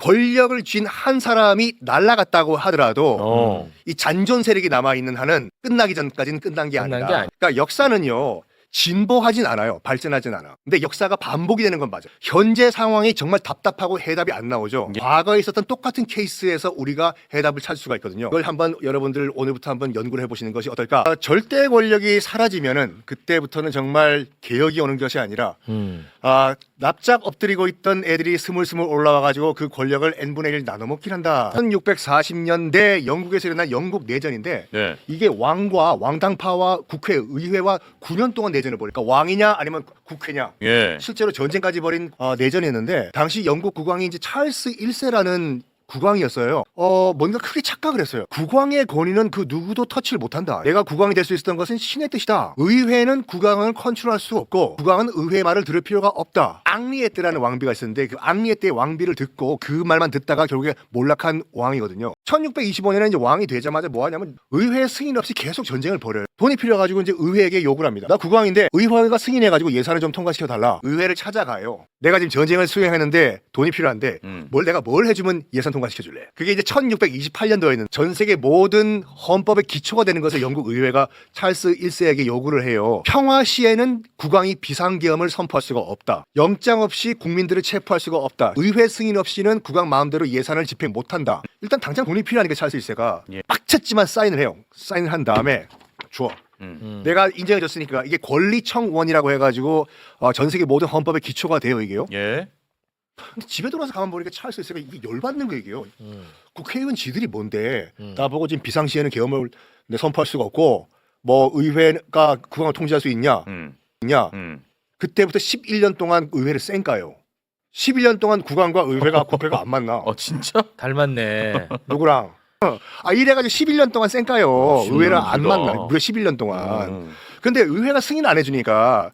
권력을 쥔 한 사람이 날아갔다고 하더라도 어. 이 잔존 세력이 남아 있는 한은 끝나기 전까지는 끝난 게 끝난 아니다. 게 아니- 그러니까 역사는요. 진보하진 않아요. 발전하진 않아. 근데 역사가 반복이 되는 건 맞아. 현재 상황이 정말 답답하고 해답이 안 나오죠. 예. 과거에 있었던 똑같은 케이스에서 우리가 해답을 찾을 수가 있거든요. 그걸 한번 여러분들 오늘부터 한번 연구를 해보시는 것이 어떨까? 어, 절대 권력이 사라지면은 그때부터는 정말 개혁이 오는 것이 아니라 음. 아 납작 엎드리고 있던 애들이 스물스물 올라와가지고 그 권력을 n분의 1 나눠 먹긴 한다. 1640년대 영국에서 일어난 영국 내전인데 네. 이게 왕과 왕당파와 국회, 의회와 9년 동안 내전을 벌이니까 왕이냐 아니면 국회냐 예. 실제로 전쟁까지 벌인 어, 내전이었는데 당시 영국 국왕이 이제 찰스 1세라는 국왕이었어요. 어 뭔가 크게 착각을 했어요. 국왕의 권위는 그 누구도 터치를 못한다. 내가 국왕이 될 수 있었던 것은 신의 뜻이다. 의회는 국왕을 컨트롤할 수 없고 국왕은 의회 말을 들을 필요가 없다. 앙리에뜨라는 왕비가 있었는데 그 앙리에뜨의 왕비를 듣고 그 말만 듣다가 결국에 몰락한 왕이거든요. 1625년에 이제 왕이 되자마자 뭐 하냐면 의회 승인 없이 계속 전쟁을 벌여요. 돈이 필요해가지고 이제 의회에게 요구를 합니다. 나 국왕인데 의회가 승인해가지고 예산을 좀 통과시켜 달라. 의회를 찾아가요. 내가 지금 전쟁을 수행하는데 돈이 필요한데 음. 뭘 내가 뭘 해주면 예산 통과 시켜 줄래? 그게 이제 1628년도에는 전 세계 모든 헌법의 기초가 되는 것을 영국 의회가 찰스 1세에게 요구를 해요. 평화 시에는 국왕이 비상계엄을 선포할 수가 없다. 영장 없이 국민들을 체포할 수가 없다. 의회 승인 없이는 국왕 마음대로 예산을 집행 못한다. 일단 당장 돈이 필요하니까 찰스 1세가 예. 빡쳤지만 사인을 해요. 사인을 한 다음에 줘. 음. 내가 인정해줬으니까 이게 권리청원이라고 해가지고 어, 전 세계 모든 헌법의 기초가 돼요 이게요. 예. 근데 집에 돌아서 가만 보니까 찰스 1세가 이게 열받는 거 얘기예요. 음. 국회의원 지들이 뭔데 음. 나보고 지금 비상시에는 계엄을 내 선포할 수가 없고 뭐 의회가 국왕을 통제할 수 있냐 음. 있냐 음. 그때부터 11년 동안 의회를 쌩까요 11년 동안 국왕과 의회가 국회가 안 만나 어 진짜? 닮았네. 누구랑 아 이래가지고 11년 동안 쌩까요 어, 의회를 안 11년 만나. 무려 11년 동안 음. 근데 의회가 승인 안 해주니까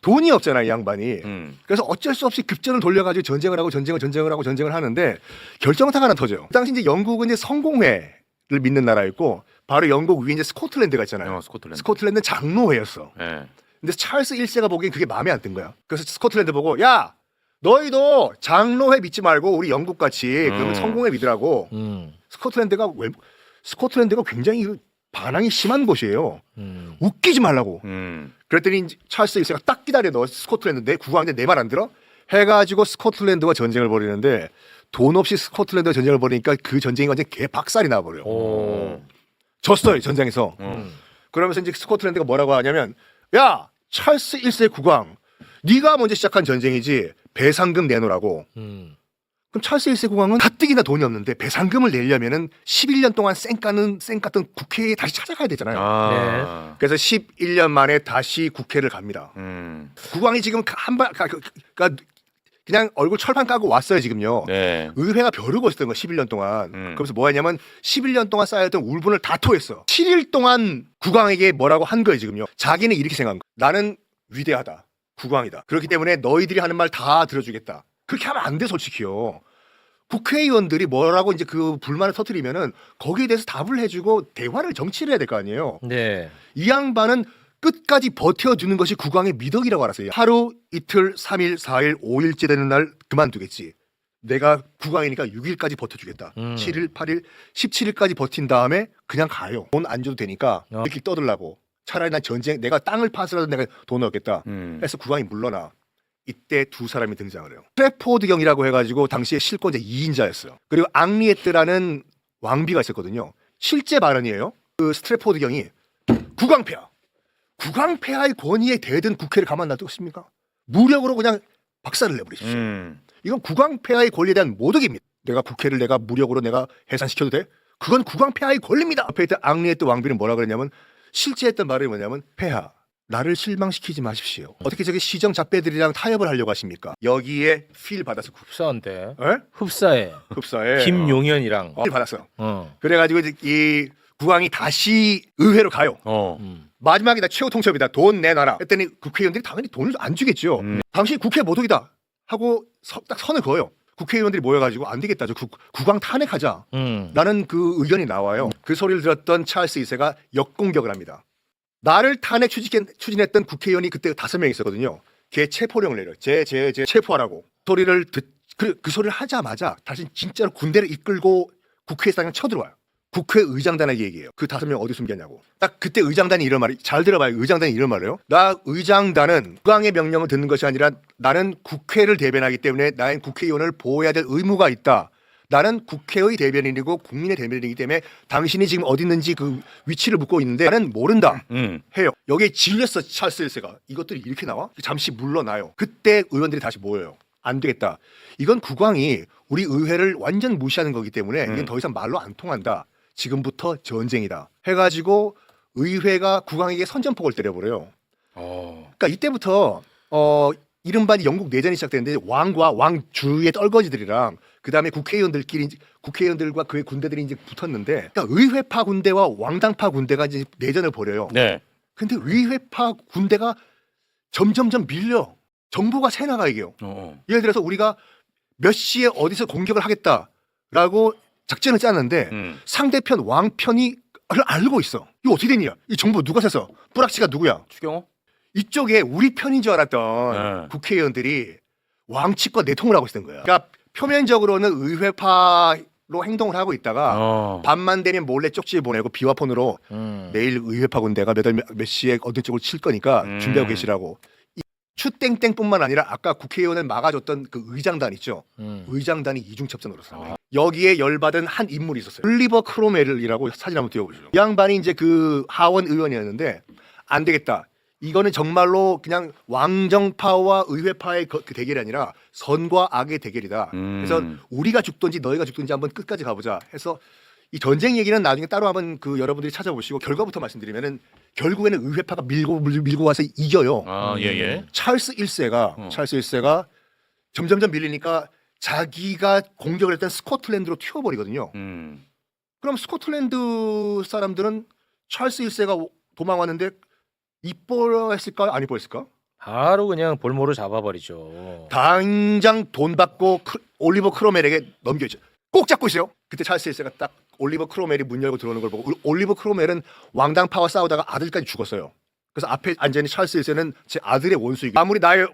돈이 없잖아 이 양반이 음. 그래서 어쩔 수 없이 급전을 돌려가지고 전쟁을 하고 전쟁을 전쟁을 하고 전쟁을 하는데 결정타가 하나 터져요. 그 당시 이제 영국은 이제 성공회를 믿는 나라였고 바로 영국 위에 이제 스코틀랜드가 있잖아요. 어, 스코틀랜드. 스코틀랜드는 장로회였어. 예. 근데 찰스 1세가 보기엔 그게 마음에 안 든 거야. 그래서 스코틀랜드 보고 야 너희도 장로회 믿지 말고 우리 영국 같이 그러면 음. 성공회 믿으라고. 음. 스코틀랜드가 왜 스코틀랜드가 굉장히 그 반항이 심한 곳이에요. 음. 웃기지 말라고. 음. 그랬더니 찰스 1세가 딱 기다려 너 스코틀랜드 내 국왕인데 내 말 안 들어? 해가지고 스코틀랜드와 전쟁을 벌이는데 돈 없이 스코틀랜드와 전쟁을 벌이니까 그 전쟁이 완전 개박살이 나버려. 오. 졌어요 전쟁에서. 음. 그러면서 이제 스코틀랜드가 뭐라고 하냐면 야 찰스 1세 국왕 네가 먼저 시작한 전쟁이지 배상금 내놓으라고. 음. 그럼 찰스 1세 국왕은 가뜩이나 돈이 없는데 배상금을 내려면은 11년 동안 쌩까는 쌩깠던 국회에 다시 찾아가야 되잖아요. 아. 그래서 11년 만에 다시 국회를 갑니다. 음. 국왕이 지금 한발 그러니까 그냥 얼굴 철판 까고 왔어요 지금요. 네. 의회가 벼르고 있었던 거 11년 동안. 음. 그래서 뭐 했냐면 11년 동안 쌓였던 울분을 다 토했어. 7일 동안 국왕에게 뭐라고 한 거예요 지금요. 자기는 이렇게 생각한 거야. 나는 위대하다. 국왕이다. 그렇기 때문에 너희들이 하는 말 다 들어주겠다. 그렇게 하면 안 돼 솔직히요. 국회의원들이 뭐라고 이제 그 불만을 터뜨리면은 거기에 대해서 답을 해주고 대화를 정치를 해야 될 거 아니에요. 네. 이 양반은 끝까지 버텨주는 것이 국왕의 미덕이라고 알았어요. 하루, 이틀, 삼일사일오일째 되는 날 그만두겠지. 내가 국왕이니까 6일까지 버텨주겠다. 음. 칠 7일, 8일, 17일까지 버틴 다음에 그냥 가요. 돈 안 줘도 되니까 어. 이렇게 떠들라고. 차라리 난 전쟁, 내가 땅을 파서라도 내가 돈을 얻겠다. 음. 해서 국왕이 물러나. 이때 두 사람이 등장을 해요. 트레포드 경이라고 해가지고 당시에 실권자 2인자였어요. 그리고 앙리에트라는 왕비가 있었거든요. 실제 발언이에요. 그 스트레포드 경이 국왕폐하. 국왕폐하의 권위에 대든 국회를 가만 놔두겠습니까? 무력으로 그냥 박살을 내버리십시오. 음. 이건 국왕폐하의 권리에 대한 모독입니다. 내가 국회를 내가 무력으로 내가 해산시켜도 돼? 그건 국왕 폐하의 권리입니다. 앞에 있던 앙리에트 왕비는 뭐라 그랬냐면 실제 했던 말이 뭐냐면 폐하 나를 실망시키지 마십시오. 어떻게 저기 시정 잡배들이랑 타협을 하려고 하십니까? 여기에 필 받아서 급- 흡사한데. 에? 흡사해. 급사에 김용현이랑. 어, 필 받았어. 어. 그래가지고 이제 이 국왕이 다시 의회로 가요. 어. 음. 마지막에 나 최후 통첩이다. 돈 내놔라. 했더니 국회의원들이 당연히 돈을 안 주겠죠. 음. 당신 국회 모독이다 하고 서- 딱 선을 그어요. 국회의원들이 모여가지고 안 되겠다. 저 국, 국왕 탄핵하자. 음. 라는 그 의견이 나와요. 그 소리를 들었던 찰스 2세가 역공격을 합니다. 나를 탄핵 추진, 추진했던 국회의원이 그때 다섯 명 있었거든요. 걔 체포령을 내려. 제, 제, 제 체포하라고. 소리를 듣, 그, 그 소리를 하자마자 다시 진짜로 군대를 이끌고 딱 쳐들어와요. 국회 의장단에게 얘기해요. 그 다섯 명 어디 숨겼냐고. 딱 그때 의장단이 이런 말이 잘 들어봐요. 의장단이 이런 말이에요. 나 의장단은 국왕의 명령을 듣는 것이 아니라 나는 국회를 대변하기 때문에 나의 국회의원을 보호해야 될 의무가 있다. 나는 국회의 대변인이고 국민의 대변인이기 때문에 당신이 지금 어디 있는지 그 위치를 묻고 있는데 나는 모른다. 음. 해요. 여기에 질렸어 찰스 1세가. 이것들이 이렇게 나와? 잠시 물러나요. 그때 의원들이 다시 모여요. 안 되겠다. 이건 국왕이 우리 의회를 완전 무시하는 거기 때문에 이건 음. 더 이상 말로 안 통한다. 지금부터 전쟁이다. 해가지고 의회가 국왕에게 선전폭을 때려버려요. 어. 그러니까 이때부터 어 이른바 영국 내전이 시작되는데 왕과 왕 주위의 떨거지들이랑 그 다음에 국회의원들끼리 국회의원들과 그의 군대들이 이제 붙었는데 그러니까 의회파 군대와 왕당파 군대가 이제 내전을 벌여요. 네. 근데 의회파 군대가 점점점 밀려 정보가 새 나가 이게요. 어. 예를 들어서 우리가 몇 시에 어디서 공격을 하겠다라고 작전을 짰는데 음. 상대편 왕편이 그걸 알고 있어. 이거 어떻게 됐냐? 이 정보 누가 샜어? 뿌락치가 누구야? 추경호? 이쪽에 우리 편인 줄 알았던 네. 국회의원들이 왕치과 내통을 하고 있었던 거야. 그러니까 표면적으로는 의회파로 행동을 하고 있다가 어. 밤만 되면 몰래 쪽지 보내고 비화폰으로 음. 내일 의회파 군대가 몇월 몇, 몇 시에 어느 쪽을 칠 거니까 음. 준비하고 계시라고. 이 추땡땡뿐만 아니라 아까 국회의원을 막아줬던 그 의장단 있죠. 음. 의장단이 이중첩전으로 서 아. 여기에 열받은 한 인물이 있었어요. 올리버 크로멜이라고 사진 한번 띄워보시죠. 이 양반이 이제 그 하원 의원이었는데 안 되겠다. 이거는 정말로 그냥 왕정파와 의회파의 그- 그 대결이 아니라 선과 악의 대결이다. 음. 그래서 우리가 죽든지 너희가 죽든지 한번 끝까지 가보자 해서 이 전쟁 얘기는 나중에 따로 한번 그 여러분들이 찾아보시고 결과부터 말씀드리면은 결국에는 의회파가 밀고 밀- 밀고 와서 이겨요. 아, 예, 예. 찰스 1세가 어. 찰스 1세가 점점점 밀리니까 자기가 공격을 했던 스코틀랜드로 튀어버리거든요. 음. 그럼 스코틀랜드 사람들은 찰스 1세가 도망왔는데 이뻐했을까 안 이뻐했을까? 바로 그냥 볼모로 잡아버리죠. 당장 돈 받고 크- 올리버 크로멜에게 넘겨줘. 꼭 잡고 있어요. 그때 찰스 1세가 딱 올리버 크로멜이 문 열고 들어오는 걸 보고 올리버 크로멜은 왕당파와 싸우다가 아들까지 죽었어요. 그래서 앞에 앉아 있는 찰스 1세는 제 아들의 원수이고 아무리 나의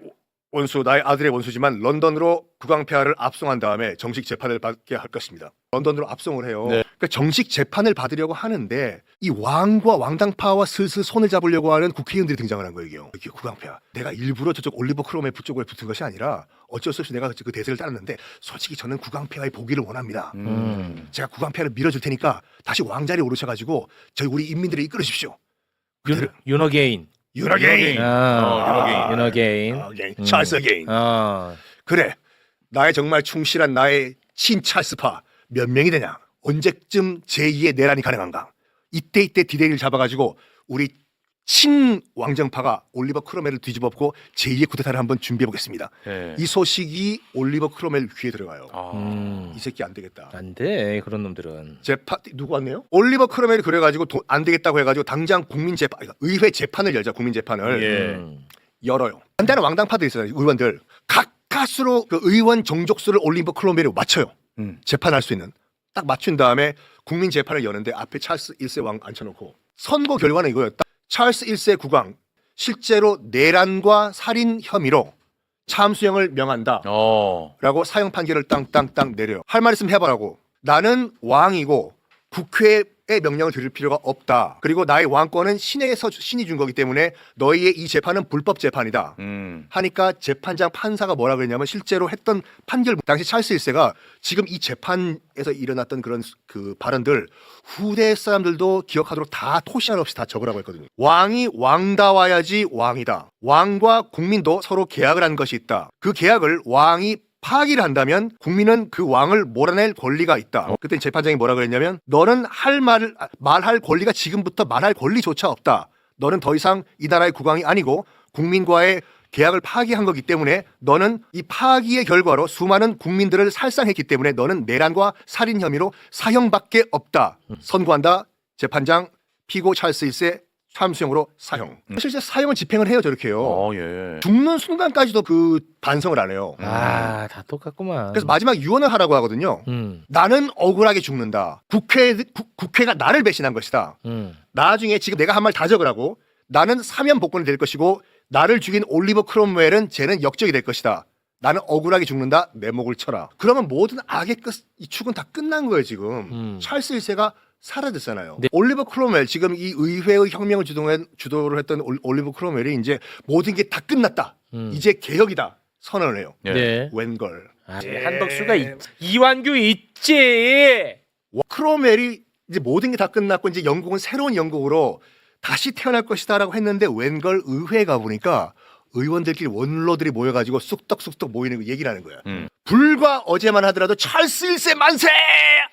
원수, 나의 아들의 원수지만 런던으로 국왕폐하를 압송한 다음에 정식 재판을 받게 할 것입니다. 런던으로 압송을 해요. 네. 그러니까 정식 재판을 받으려고 하는데 이 왕과 왕당파와 슬슬 손을 잡으려고 하는 국회의원들이 등장을 한 거예요. 이게 국왕폐하. 내가 일부러 저쪽 올리버 크롬의 부 쪽에 붙은 것이 아니라 어쩔 수 없이 내가 그 대세를 따랐는데 솔직히 저는 국왕폐하의 보기를 원합니다. 음. 제가 국왕폐하를 밀어줄 테니까 다시 왕자리에 오르셔가지고 저희 우리 인민들을 이끌으십시오. 윤, 윤어게인. 유나게인. 아. 윤어게인. 어게인. 음. 찰스 게인. 아, 그래. 나의 정말 충실한 나의 친 찰스파 몇 명이 되냐? 언제쯤 제2의 내란이 가능한가? 이때 이때 디데이를 잡아가지고 우리 친 왕정파가 올리버 크로멜을 뒤집어엎고 제2의 쿠데타를 한번 준비해 보겠습니다. 예. 이 소식이 올리버 크로멜 귀에 들어가요. 아. 음. 이 새끼 안 되겠다. 안 돼. 그런 놈들은. 재판 누구 왔네요? 올리버 크로멜이 그래가지고 도- 안 되겠다고 해가지고 당장 국민 재판, 아니, 의회 재판을 열자 국민 재판을 예. 음. 열어요. 반대는 왕당파도 있어요. 의원들 가까스로 그 의원 정족수를 올리버 크로멜이 맞춰요. 음. 재판할 수 있는 딱 맞춘 다음에 국민 재판을 여는데 앞에 찰스 1세 왕 앉혀놓고 선거 결과는 이거였다. 찰스 1세 국왕 실제로 내란과 살인 혐의로 참수형을 명한다. 어. 라고 사형 판결을 땅땅땅 내려요. 할 말 있으면 해봐라고. 나는 왕이고 국회 의 명령을 들을 필요가 없다. 그리고 나의 왕권은 신에서 신이 준 거기 때문에 너희의 이 재판은 불법 재판이다. 음. 하니까 재판장 판사가 뭐라 그랬냐면 실제로 했던 판결 당시 찰스 1세가 지금 이 재판에서 일어났던 그런 수- 그 발언들 후대 사람들도 기억하도록 다 토시할 없이 다 적으라고 했거든요. 왕이 왕다워야지 왕이다. 왕과 국민도 서로 계약을 한 것이 있다. 그 계약을 왕이 파기를 한다면 국민은 그 왕을 몰아낼 권리가 있다. 그때 재판장이 뭐라 그랬냐면 너는 할 말을 아, 말할 권리가 지금부터 말할 권리조차 없다. 너는 더 이상 이 나라의 국왕이 아니고 국민과의 계약을 파기한 거기 때문에 너는 이 파기의 결과로 수많은 국민들을 살상했기 때문에 너는 내란과 살인 혐의로 사형밖에 없다. 선고한다. 재판장 피고 찰스 1세 참수형으로 사형. 실제 사형을 집행을 해요 저렇게요. 어, 예. 죽는 순간까지도 그 반성을 안 해요. 아, 다 똑같구만. 그래서 마지막 유언을 하라고 하거든요. 음. 나는 억울하게 죽는다. 국회 국- 국회가 나를 배신한 것이다. 음. 나중에 지금 내가 한 말 다 적으라고 나는 사면 복권이 될 것이고 나를 죽인 올리버 크롬웰은 쟤는 역적이 될 것이다. 나는 억울하게 죽는다. 내 목을 쳐라. 그러면 모든 악의 끝, 이 축은 다 끝난 거예요 지금. 음. 찰스 1세가 사라졌잖아요. 네. 올리버 크로멜 지금 이 의회의 혁명을 주동한, 주도를 했던 올- 올리버 크로멜이 이제 모든 게 다 끝났다. 음. 이제 개혁이다. 선언을 해요. 예. 네. 웬걸. 아, 예. 한덕수가 있, 이완규 있지. 와, 크로멜이 이제 모든 게 다 끝났고 이제 영국은 새로운 영국으로 다시 태어날 것이다라고 했는데 웬걸 의회에 가 보니까 의원들끼리 원로들이 모여가지고 쑥떡쑥떡 모이는 거 얘기를 하는 거야. 음. 불과 어제만 하더라도 찰스 1세 만세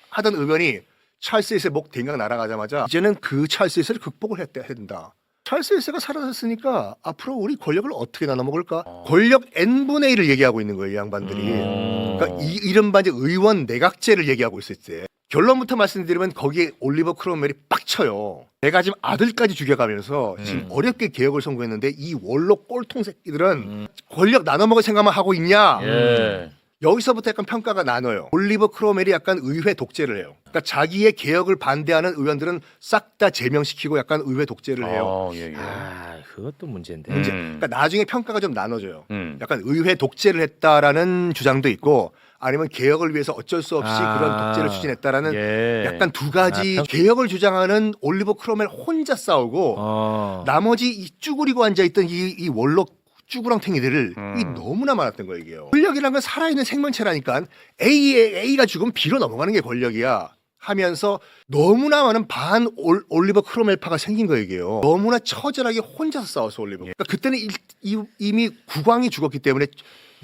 하던 의원이 찰스 1세 목 댕강 날아가자마자 이제는 그 찰스 1세를 극복을 했다 해야 된다. 찰스 1세가 사라졌으니까 앞으로 우리 권력을 어떻게 나눠 먹을까? 어. 권력 n분의 1을 얘기하고 있는 거예요, 이 양반들이. 음. 그러니까 이 이른바 이제 의원 내각제를 얘기하고 있을 때 결론부터 말씀드리면 거기에 올리버 크롬웰이 빡쳐요. 내가 지금 아들까지 죽여가면서 지금 음. 어렵게 개혁을 선고했는데 이 원로 꼴통 새끼들은 음. 권력 나눠 먹을 생각만 하고 있냐? 예. 여기서부터 약간 평가가 나눠요. 올리버 크로멜이 약간 의회 독재를 해요. 그러니까 자기의 개혁을 반대하는 의원들은 싹 다 제명시키고 약간 의회 독재를 해요. 아, 예, 예. 아, 그것도 문제인데. 음. 이제 그러니까 나중에 평가가 좀 나눠져요. 음. 약간 의회 독재를 했다라는 주장도 있고 아니면 개혁을 위해서 어쩔 수 없이 아. 그런 독재를 추진했다라는 예. 약간 두 가지 아, 평- 개혁을 주장하는 올리버 크로멜 혼자 싸우고 어. 나머지 이 쭈그리고 앉아 있던 이, 이 원로 쭈구랑탱이들을 음. 이 너무나 많았던 거예요 이게요. 권력이란 건 살아있는 생명체라니까 A에 A가 죽으면 B로 넘어가는 게 권력이야. 하면서 너무나 많은 반 올, 올리버 크로멜파가 생긴 거예요 이게요. 너무나 처절하게 혼자서 싸웠어 올리버. 그러니까 그때는 일- 이, 이미 국왕이 죽었기 때문에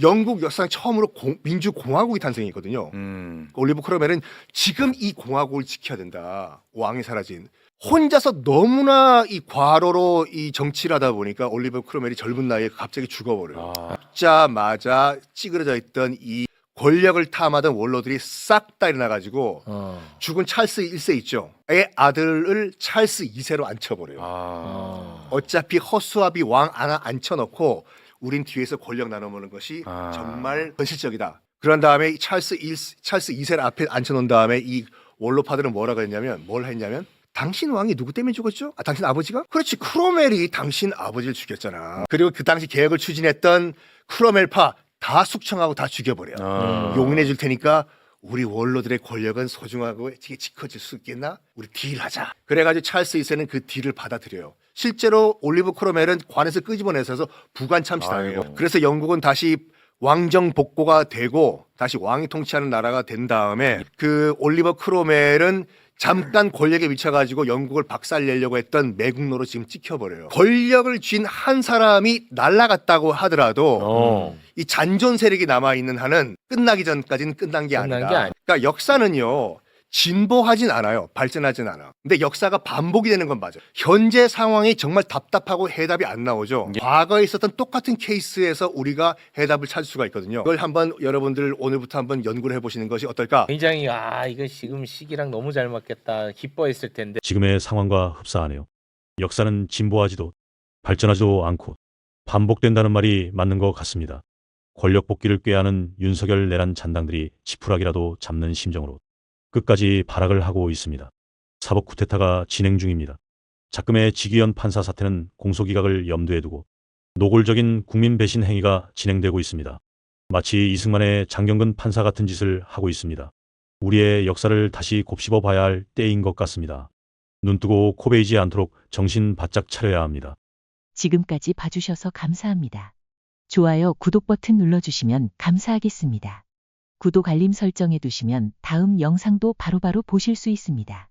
영국 역사상 처음으로 공- 민주공화국이 탄생했거든요. 음. 올리브 크로멜은 지금 이 공화국을 지켜야 된다. 왕이 사라진. 혼자서 너무나 이 과로로 이 정치를 하다 보니까 올리브 크로멜이 젊은 나이에 갑자기 죽어버려요. 아. 죽자마자 찌그러져 있던 이 권력을 탐하던 원로들이 싹 다 일어나가지고 어. 죽은 찰스 1세 있죠. 의 아들을 찰스 2세로 앉혀버려요. 아. 어. 어차피 허수아비 왕 하나 앉혀놓고 우린 뒤에서 권력 나눠먹는 것이 아. 정말 현실적이다. 그런 다음에 이 찰스 1, 찰스 2세를 앞에 앉혀놓은 다음에 이 원로파들은 뭐라고 했냐면 뭘 했냐면 당신 왕이 누구 때문에 죽었죠? 아 당신 아버지가? 그렇지 크로멜이 당신 아버지를 죽였잖아. 그리고 그 당시 계획을 추진했던 크로멜파 다 숙청하고 다 죽여버려. 아. 용인해 줄 테니까 우리 원로들의 권력은 소중하고 지켜질 수 있겠나? 우리 딜하자. 그래가지고 찰스 2세는 그 딜을 받아들여요. 실제로 올리브 크로멜은 관에서 끄집어내서 부관 참시당해요. 그래서 영국은 다시 왕정 복고가 되고 다시 왕이 통치하는 나라가 된 다음에 그 올리버 크로멜은 잠깐 권력에 미쳐가지고 영국을 박살내려고 했던 매국노로 지금 찍혀버려요. 권력을 쥔 한 사람이 날아갔다고 하더라도 어. 이 잔존 세력이 남아 있는 한은 끝나기 전까지는 끝난 게 끝난 아니다. 게 아니- 그러니까 역사는요. 진보하진 않아요. 발전하진 않아. 근데 역사가 반복이 되는 건 맞아요. 현재 상황이 정말 답답하고 해답이 안 나오죠. 예. 과거에 있었던 똑같은 케이스에서 우리가 해답을 찾을 수가 있거든요. 그걸 한번 여러분들 오늘부터 한번 연구를 해보시는 것이 어떨까? 굉장히 아 이거 지금 시기랑 너무 잘 맞겠다 기뻐했을 텐데 지금의 상황과 흡사하네요. 역사는 진보하지도 발전하지도 않고 반복된다는 말이 맞는 것 같습니다. 권력 복귀를 꾀하는 윤석열 내란 잔당들이 지푸라기라도 잡는 심정으로 끝까지 발악을 하고 있습니다. 사법 쿠데타가 진행 중입니다. 작금의 지기현 판사 사태는 공소기각을 염두에 두고 노골적인 국민 배신 행위가 진행되고 있습니다. 마치 이승만의 장경근 판사 같은 짓을 하고 있습니다. 우리의 역사를 다시 곱씹어 봐야 할 때인 것 같습니다. 눈뜨고 코 베이지 않도록 정신 바짝 차려야 합니다. 지금까지 봐주셔서 감사합니다. 좋아요, 구독 버튼 눌러주시면 감사하겠습니다. 구독 알림 설정해 두시면 다음 영상도 바로바로 보실 수 있습니다.